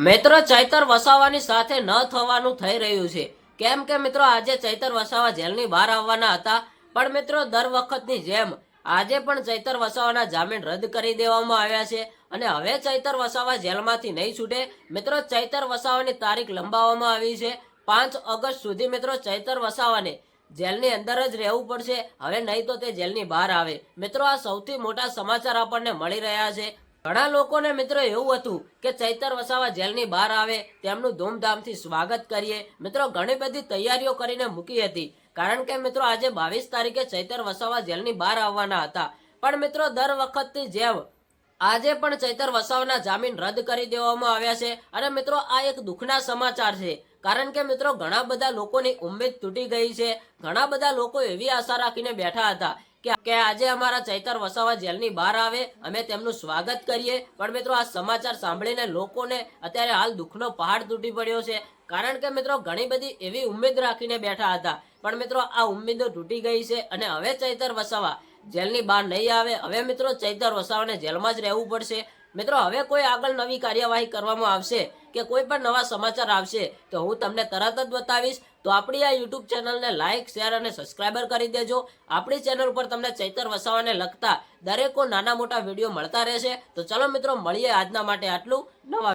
મિત્રો, ચૈતર વસાવાની સાથે ન થવાનું થઈ રહ્યું છે. કેમ કે મિત્રો, આજે ચૈતર વસાવા જેલની બહાર આવવાના હતા. પણ મિત્રો, દર વખતની જેમ આજે પણ ચૈતર વસાવાના જામીન રદ કરી દેવામાં આવ્યા છે અને હવે ચૈતર વસાવા જેલમાંથી નહીં છૂટે. મિત્રો, ચૈતર વસાવાની તારીખ લંબાવવામાં આવી છે. પાંચ ઓગસ્ટ સુધી મિત્રો, ચૈતર વસાવાને જેલની અંદર જ રહેવું પડશે. હવે નહીં તો તે જેલની બહાર આવે. મિત્રો, આ સૌથી મોટા સમાચાર આપણને મળી રહ્યા છે. ઘણા લોકોને મિત્રો એવું હતું કે ચૈતર વસાવા જેલની બહાર આવે, તેમનું ધૂમધામથી સ્વાગત કરીએ. મિત્રો, ઘણી બધી તૈયારીઓ કરીને મૂકી હતી. કારણ કે મિત્રો, આજે બાવીસ તારીખે ચૈતર વસાવા જેલની બહાર આવવાના હતા. પણ મિત્રો, દર વખતની જેમ આજે પણ ચૈતર વસાવાના જામીન રદ કરી દેવામાં આવ્યા છે. અને મિત્રો, આ એક દુઃખના સમાચાર છે. કારણ કે મિત્રો, ઘણા બધા લોકોની ઉમ્મીદ તૂટી ગઈ છે. ઘણા બધા લોકો એવી આશા રાખીને બેઠા હતા કે આજે અમારા ચૈતર વસાવા જેલની બહાર આવે, અમે તેમનું સ્વાગત કરીએ. પણ મિત્રો, આ સમાચાર સાંભળીને લોકોને અત્યારે હાલ દુઃખનો પહાડ તૂટી પડ્યો છે. કારણ કે મિત્રો, ઘણી બધી એવી ઉમેદ રાખીને બેઠા હતા. પણ મિત્રો, આ ઉમેદો તૂટી ગઈ છે અને હવે ચૈતર વસાવા જેલની બહાર નહીં આવે. હવે મિત્રો, ચૈતર વસાવાને જેલમાં જ રહેવું પડશે. મિત્રો, હવે કોઈ આગળ નવી કાર્યવાહી કરવામાં આવશે. કે કોઈ પણ નવા સમાચાર આવશે તો હું તમને તરત જ બતાવીશ. તો આપણી આ યુટ્યુબ ચેનલને લાઇક શેર અને સબસ્ક્રાઈબર કરી દેજો. આપણી ચેનલ ઉપર તમને ચૈતર વસાવાને લગતા દરેકો નાના મોટા વીડિયો મળતા રહેશે. તો ચલો મિત્રો, મળીએ આજના માટે આટલું. નવા